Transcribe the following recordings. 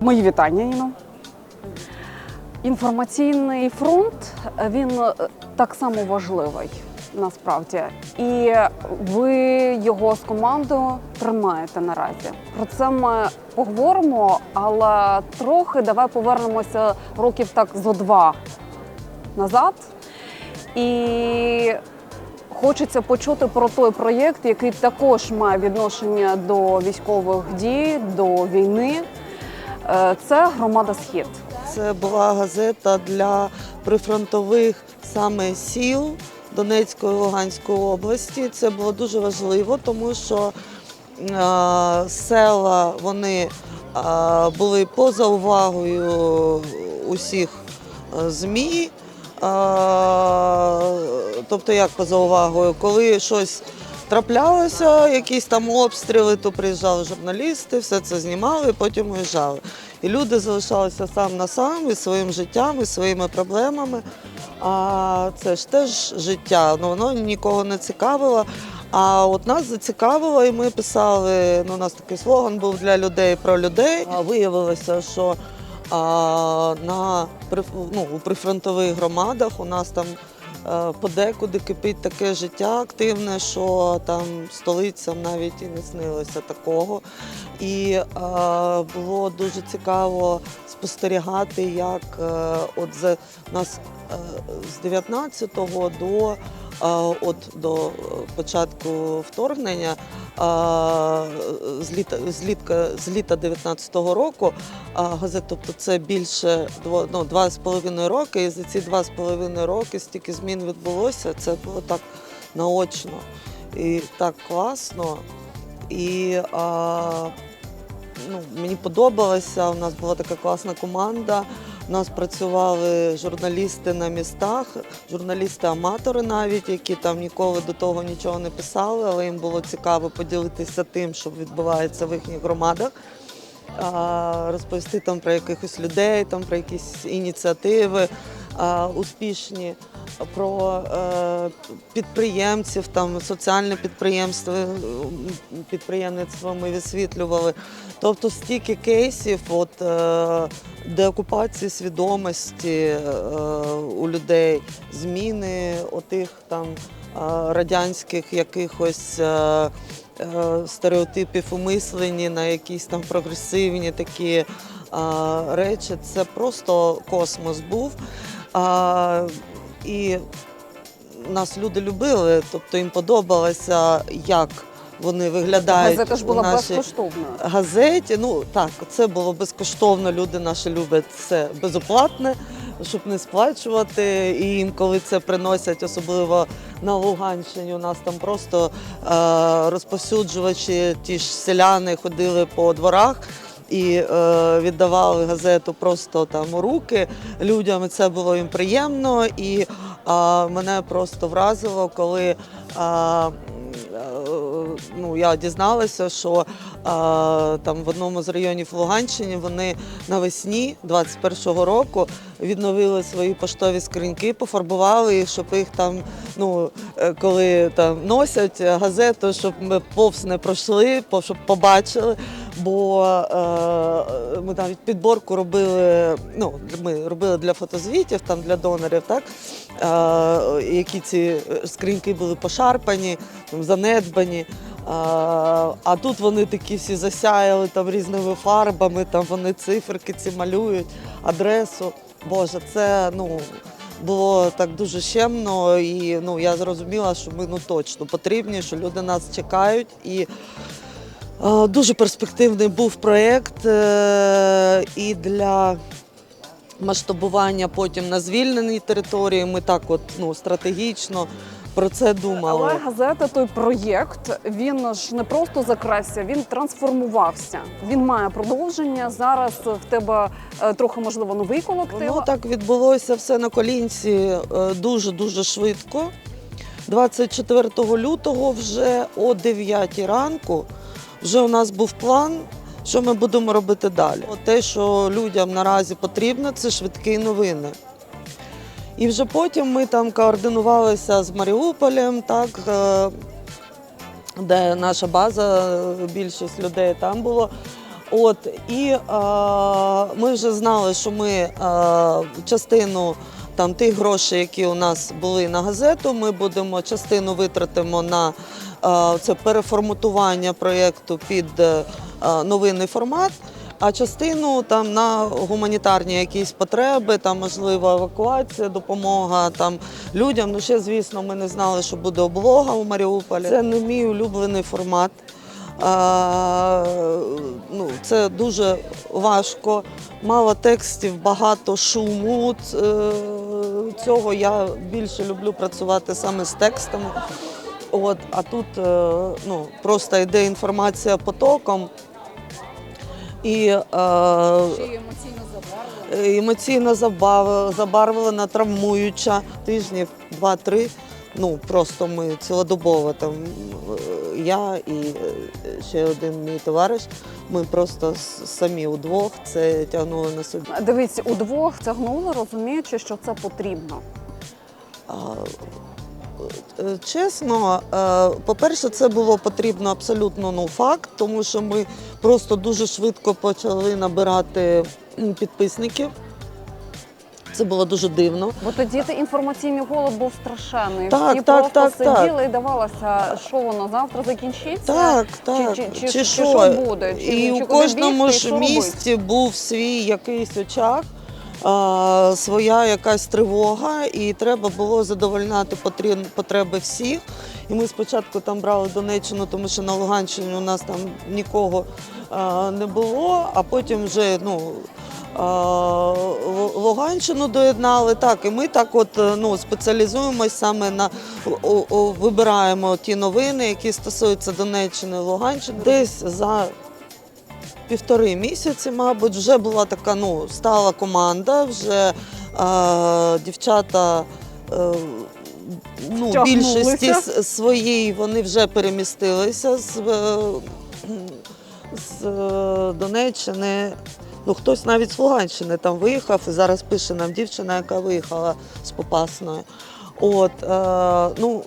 Мої вітання, Іно. Інформаційний фронт він е, так само важливий насправді. І ви його з командою тримаєте наразі. Про це ми поговоримо, але трохи давай повернемося років так зо два назад. І хочеться почути про той проєкт, який також має відношення до військових дій, до війни. Е, Це громада Схід. Це була газета для прифронтових саме сіл Донецької і Луганської області. Це було дуже важливо, тому що е, села вони е, були поза увагою усіх ЗМІ. Тобто, як поза увагою, коли щось траплялося, якісь там обстріли, то приїжджали журналісти, все це знімали, потім уїжджали. І люди залишалися сам на сам із своїм життям, із своїми проблемами. А це ж теж життя, ну воно нікого не цікавило. А от нас зацікавило, і ми писали. Ну, у нас такий слоган був для людей про людей. А виявилося, що а, на ну, у прифронтових громадах у нас там подекуди кипить таке життя активне, що там столицям навіть і не снилося такого. І е, було дуже цікаво спостерігати, як е, от за нас е, з 19-го до, е, от, до е, початку вторгнення, е, з літа, з літа 19-го року газет, тобто це більше ну, два з половиною роки, і за ці два з половиною роки стільки змін відбулося. Це було так наочно і так класно. І а, ну, мені подобалося. У нас була така класна команда. У нас працювали журналісти на містах, журналісти-аматори навіть, які там ніколи до того нічого не писали, але їм було цікаво поділитися тим, що відбувається в їхніх громадах розповісти там про якихось людей, там про якісь ініціативи успішні, про е, підприємців, там соціальне підприємство, е, підприємництво ми висвітлювали. Тобто стільки кейсів от, е, деокупації свідомості у людей, зміни отих там радянських якихось. Стереотипів у мисленні на якісь там прогресивні такі е, речі. Це просто космос був. А, і нас люди любили, тобто їм подобалося, як вони виглядають. Газета ж у нашій безкоштовною. газеті. Ну так, це було безкоштовно. Люди наші люблять все безоплатне, щоб не сплачувати. І їм, коли це приносять, особливо на Луганщині, у нас там просто е, розповсюджувачі, ті ж селяни ходили по дворах. І е, віддавали газету просто там у руки людям. Це було їм приємно. І е, мене просто вразило, коли а, е, ну, я дізналася, що а, там в одному з районів Луганщини вони навесні 21-го року відновили свої поштові скриньки, пофарбували їх, щоб їх там, ну е, коли там носять газету, щоб ми повз не пройшли, щоб побачили. Бо е, ми навіть підборку робили. Ну, ми робили для фотозвітів, там для донорів, так е, які ці скриньки були пошарпані, там, занедбані. А, а тут вони такі всі засяяли там різними фарбами, там вони циферки ці малюють, адресу. Боже, це ну було так дуже щемно, і ну я зрозуміла, що ми ну точно потрібні, що люди нас чекають. І е, дуже перспективний був проєкт е, і для масштабування потім на звільненій території. Ми так, от ну стратегічно про це думали. Але газета, той проєкт, він ж не просто закрався, він трансформувався. Він має продовження. Зараз в тебе е, трохи можливо новий колектив. Воно так відбулося все на колінці дуже дуже швидко. 24 лютого, вже о 9 ранку, вже у нас був план, що ми будемо робити далі. Те, що людям наразі потрібно, це швидкі новини. І вже потім ми там координувалися з Маріуполем, так, е, де наша база, більшість людей там було. От і е, ми вже знали, що ми е, частину там тих грошей, які у нас були на газету, ми будемо частину витратимо на це переформатування проєкту під е, новинний формат. А частину там на гуманітарні якісь потреби, там можливо евакуація, допомога там людям. Ну ще звісно, ми не знали, що буде облога у Маріуполі. Це не мій улюблений формат. А, ну, це дуже важко, мало текстів, багато шуму. Е, Цього я більше люблю працювати саме з текстами. От, а тут е, ну, просто йде інформація потоком. І е, емоційно забарвлено. емоційно забав- забарвлена, травмуюча тижнів два-три. Ну просто ми цілодобово там е, я і е, ще один мій товариш. Ми просто самі удвох це тягнули на собі. Дивіться, удвох тягнули, розуміючи, що це потрібно. А, е, Чесно, е, по-перше, це було потрібно абсолютно ну, факт, тому що ми просто дуже швидко почали набирати підписників. Це було дуже дивно. Бо тоді ти інформаційний голод був страшенний. Так, Всі так, просто так, так. сиділи і давалося, що воно завтра закінчиться. Так, так. Чи, чи, чи, Чи чи що? буде? Чи, і чи у кожному бігти, ж що робити? місті був свій якийсь очаг, своя якась тривога, і треба було задовольняти потреби всіх. І ми спочатку там брали Донеччину, тому що на Луганщині у нас там нікого не було, а потім вже ну. Луганщину доєднали так, і ми так от ну, спеціалізуємось саме на вибираємо ті новини, які стосуються Донеччини, Луганщини. Десь за півтори місяці, мабуть, вже була така ну, стала команда, вже е, дівчата. Е, Ну, більшості с- своїй вони вже перемістилися з, е, з е, Донеччини. Ну, хтось навіть з Луганщини там виїхав і зараз пише нам дівчина, яка виїхала з Попасної. От, е, ну,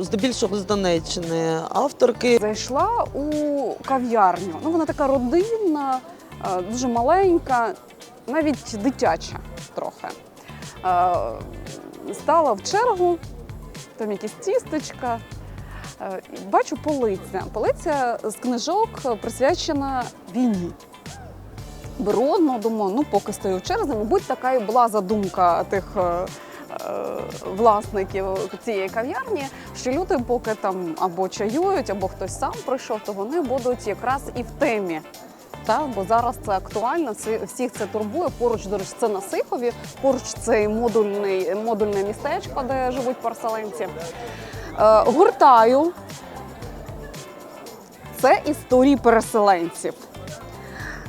здебільшого з Донеччини. Авторки Зайшла у кав'ярню. Ну, вона така родинна, е, дуже маленька, навіть дитяча трохи. Е, Стала в чергу, там якісь тістечка. Е, Бачу полиця. Полиця з книжок присвячена війні. Беру одну, думаю, ну поки стою в черзі, мабуть, така і була задумка тих власників цієї кав'ярні, що люди, поки там або чаюють, або хтось сам прийшов, то вони будуть якраз і в темі. Та, бо зараз це актуально, всіх це турбує. Поруч, до речі, це на Сихові, поруч це модульний, модульне містечко, де живуть переселенці. Е, гуртаю. Це історії переселенців.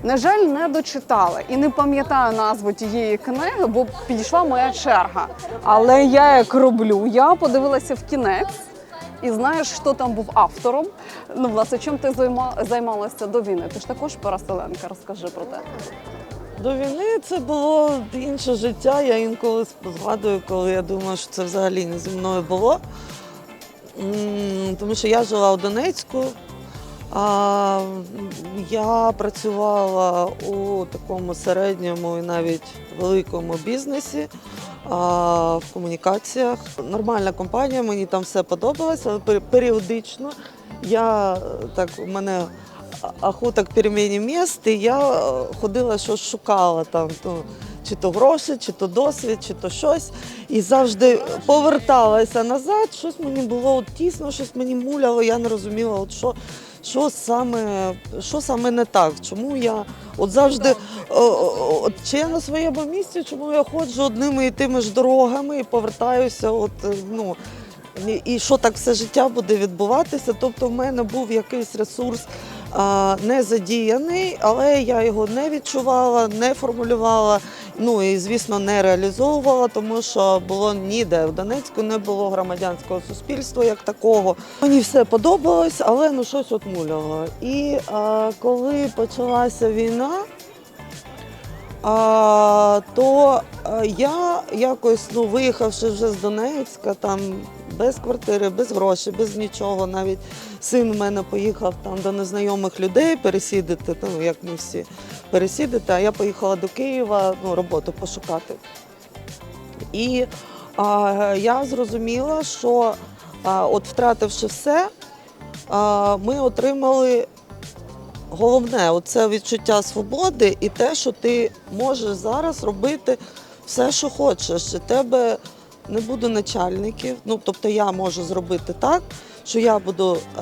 На жаль, не дочитала і не пам'ятаю назву тієї книги, бо підійшла моя черга. Але я як роблю, я подивилася в кінець і знаєш, хто там був автором. Ну, власне, чим ти займалася до війни? Ти ж також переселенка, розкажи про те. До війни це було інше життя. Я інколи згадую, коли я думаю, що це взагалі не зі мною було. Тому що я жила у Донецьку. А я працювала у такому середньому і навіть великому бізнесі а, в комунікаціях. Нормальна компанія, мені там все подобалося, періодично я так у мене охота к переміні міст, і я е, ходила, щось шукала там. Ну, чи то гроші, чи то досвід, чи то щось. І завжди поверталася назад, щось мені було от тісно, щось мені муляло, я не розуміла, от що, що, саме, що саме не так. Чому я от завжди, от, чи я на своєму місці, чому я ходжу одними і тими ж дорогами і повертаюся, от, ну, і що так все життя буде відбуватися. Тобто в мене був якийсь ресурс а, не задіяний, але я його не відчувала, не формулювала. Ну і звісно не реалізовувала, тому що було ніде в Донецьку не було громадянського суспільства як такого. Мені все подобалось, але ну щось от муляло. І а, коли почалася війна, А, то я якось, ну, виїхавши вже з Донецька, там без квартири, без грошей, без нічого. Навіть син в мене поїхав там до незнайомих людей пересідати, ну як ми всі пересідати, а я поїхала до Києва ну, роботу пошукати. І а, я зрозуміла, що а, от втративши все, а, ми отримали головне оце відчуття свободи і те, що ти можеш зараз робити все, що хочеш. У тебе не буде начальників. Ну, тобто я можу зробити так, що я буду е,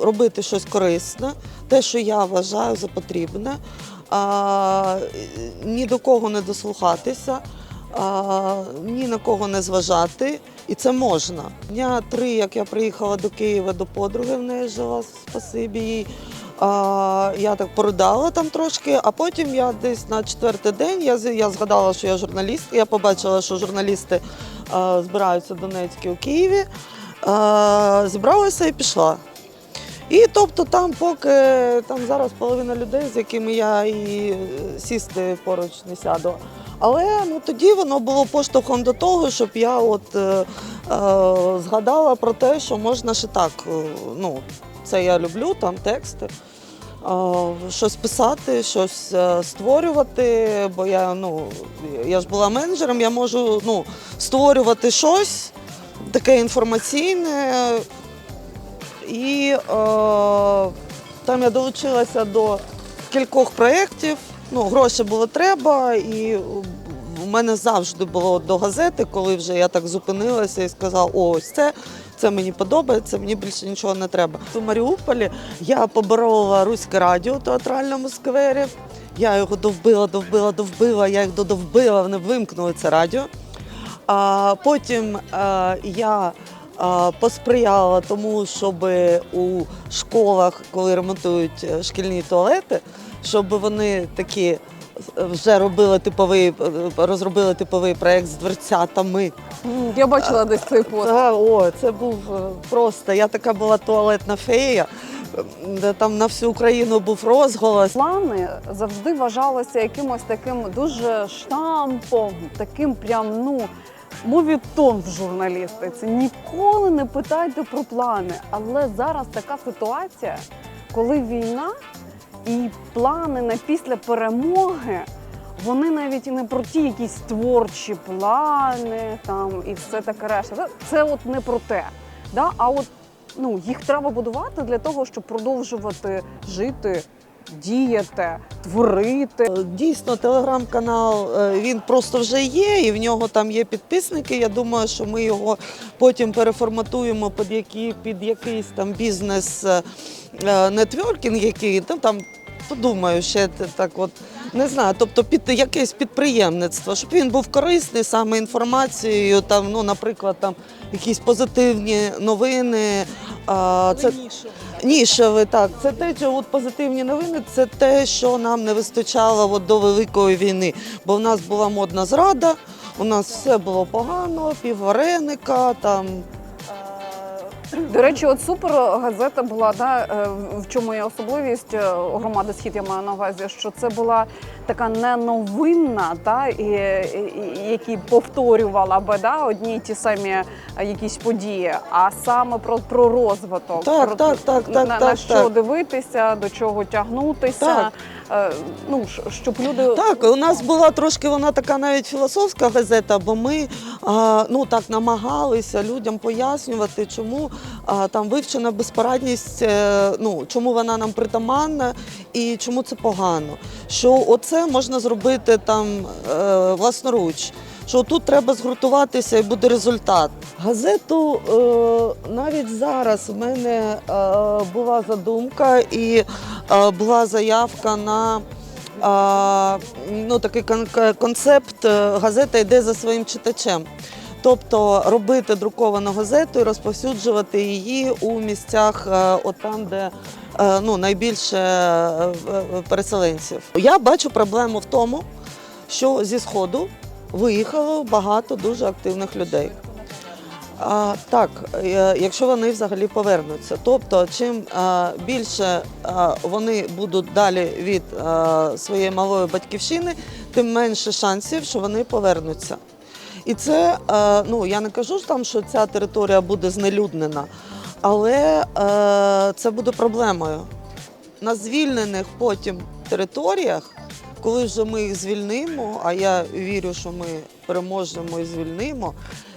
робити щось корисне, те, що я вважаю за потрібне, а, ні до кого не дослухатися, а, ні на кого не зважати. І це можна. Дня три, як я приїхала до Києва до подруги, в неї жила, спасибі їй. А, я так поридала там трошки, а потім я десь на четвертий день я, я згадала, що я журналіст. Я побачила, що журналісти а, збираються Донецькі у Києві. А, зібралася і пішла. І тобто там, поки там зараз половина людей, з якими я і е, сісти поруч не сяду. Але ну тоді воно було поштовхом до того, щоб я от е, е, згадала про те, що можна ще так. е, Ну, це я люблю, там тексти. Щось писати, щось е, створювати, бо я ну я ж була менеджером, я можу ну, створювати щось таке інформаційне. І е, там я долучилася до кількох проєктів. Ну, гроші було треба, і в мене завжди було до газети, коли вже я так зупинилася і сказала, о, ось це, це мені подобається, мені більше нічого не треба. У Маріуполі я поборола руське радіо у театральному сквері. Я його довбила, довбила, довбила, я їх додовбила, вони вимкнули це радіо. А потім е, я е, посприяла тому, щоб у школах, коли ремонтують е, шкільні туалети, щоб вони такі вже робили типовий, е, розробили типовий проєкт з дверцятами. Я бачила десь цей пост. Та, о, це був е, просто. Я така була туалетна фея, де там на всю Україну був розголос. Плани завжди вважалися якимось таким дуже штампом, таким прям ну. Мовітон в журналістиці. Ніколи не питайте про плани. Але зараз така ситуація, коли війна і плани на після перемоги, вони навіть і не про ті якісь творчі плани там і все таке решта. Це- от не про те. Да? А от ну, їх треба будувати для того, щоб продовжувати жити, діяти, творити. Е, Дійсно, телеграм-канал е, він просто вже є, і в нього там є підписники. Я думаю, що ми його потім переформатуємо під які під якийсь там бізнес е, нетворкінг, який ну, там подумаю, ще так от. Не знаю, тобто під якесь підприємництво, щоб він був корисний саме інформацією, там, ну, наприклад, там якісь позитивні новини. А, це, Нішеве, так. Це те, що от позитивні новини, це те, що нам не вистачало от до Великої війни. Бо в нас була модна зрада, у нас все було погано, піввареника, там. До речі, от супер газета була, да, е, в чому є особливість е, громади Схід, я маю на увазі, що це була така не новинна, та, і, і, які повторювала би да, одні й ті самі е, якісь події, а саме про, про розвиток. Так, про, так, так, на, так, на так, що так. дивитися, до чого тягнутися. Так. Е, Ну, щоб люди Так, у нас була трошки вона така навіть філософська газета, бо ми ну, так намагалися людям пояснювати, чому там вивчена безпорадність, е, ну, чому вона нам притаманна і чому це погано. Що оце можна зробити там е, власноруч. Що тут треба згуртуватися і буде результат. Газету е, навіть зараз в мене е, була задумка і е, була заявка на ну, такий концепт газета йде за своїм читачем. Тобто робити друковану газету і розповсюджувати її у місцях, от там, де ну, найбільше переселенців. Я бачу проблему в тому, що зі Сходу виїхало багато дуже активних людей. А, так, е, якщо вони взагалі повернуться. Тобто, чим е, більше е, вони будуть далі від е, своєї малої батьківщини, тим менше шансів, що вони повернуться. І це, е, ну я не кажу там, що ця територія буде знелюднена, але е, це буде проблемою. На звільнених потім територіях, коли вже ми їх звільнимо, а я вірю, що ми переможемо і звільнимо.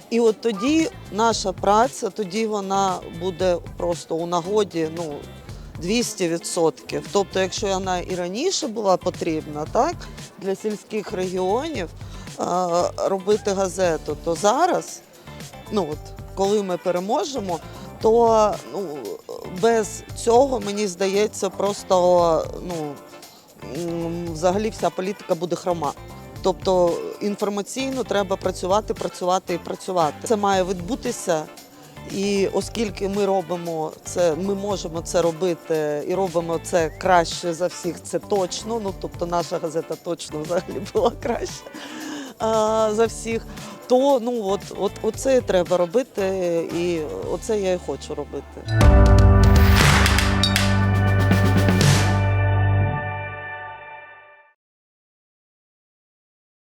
І от тоді наша праця, тоді вона буде просто у нагоді ну, 200%. Тобто, якщо вона і раніше була потрібна, так, для сільських регіонів робити газету, то зараз, ну от, коли ми переможемо, то ну, без цього, мені здається, просто ну, взагалі вся політика буде хрома. Тобто інформаційно треба працювати, працювати і працювати. Це має відбутися. І оскільки ми робимо це, ми можемо це робити і робимо це краще за всіх, це точно. Ну тобто наша газета точно взагалі була краще а, за всіх. То ну от, от, оце і треба робити, і оце я і хочу робити.